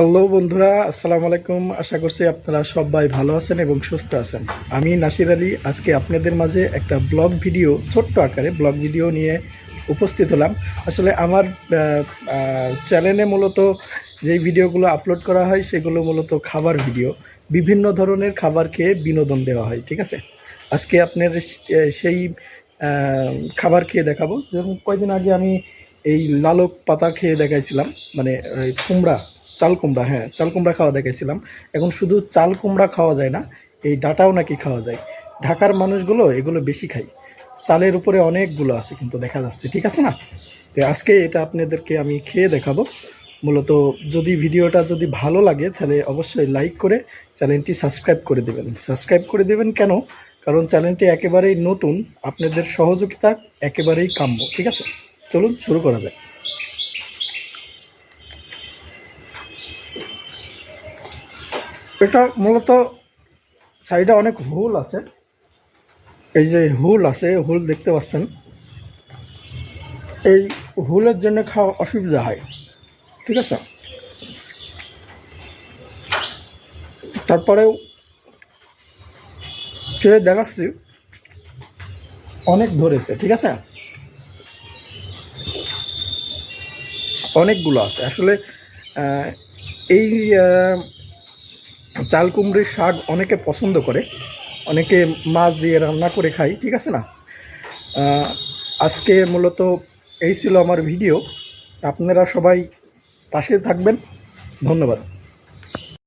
Hello বন্ধুরা, আসসালামু আলাইকুম। আশা করছি আপনারা সবাই ভালো আছেন এবং সুস্থ আছেন। আমি নাসির আলী। আজকে আপনাদের মাঝে একটা ব্লগ ভিডিও, ছোট্ট আকারে ব্লগ ভিডিও নিয়ে উপস্থিত হলাম। আসলে আমার চ্যানেলে মূলত যেই ভিডিওগুলো আপলোড করা হয়, সেগুলো মূলত খাবার ভিডিও। বিভিন্ন ধরনের খাবার খেয়ে বিনোদন দেওয়া হয়, ঠিক আছে? আজকে আপনার সেই খাবার খেয়ে দেখাবো। যেরকম কয়দিন আগে আমি এই লালক পাতা খেয়ে দেখাইছিলাম মানে কুমড়া। চাল কুমড়া হ্যাঁ চাল কুমড়া খাওয়া দেখেছিলাম। এখন শুধু চাল কুমড়া খাওয়া যায় না, এই ডাটাও নাকি খাওয়া যায়। ঢাকার মানুষগুলো এগুলো বেশি খায়। চালের উপরে অনেকগুলো আছে কিন্তু দেখা যাচ্ছে, ঠিক আছে না? তো আজকে এটা আপনাদেরকে আমি খেয়ে দেখাবো। মূলত যদি ভিডিওটা যদি ভালো লাগে, তাহলে অবশ্যই লাইক করে চ্যানেলটি সাবস্ক্রাইব করে দেবেন। সাবস্ক্রাইব করে দেবেন কেন? কারণ চ্যানেলটি একেবারেই নতুন, আপনাদের সহযোগিতা একেবারেই কাম্য, ঠিক আছে? চলুন শুরু করা যায় এটা মূলত সাইডে অনেক হুল আছে। এই যে হুল আছে হুল দেখতে পাচ্ছেন। এই হুলের জন্য খাওয়া অসুবিধা হয়, ঠিক আছে? তারপরেও খেয়ে দেখাচ্ছি, অনেক ধরেছে, ঠিক আছে? অনেকগুলো আছে। আসলে এই চাল কুমড়ির শাক অনেকে পছন্দ করে, অনেকে মাছ দিয়ে রান্না করে খাই ঠিক আছে না? আজকে মূলত এই ছিল আমার ভিডিও। আপনারা সবাই পাশে থাকবেন। ধন্যবাদ।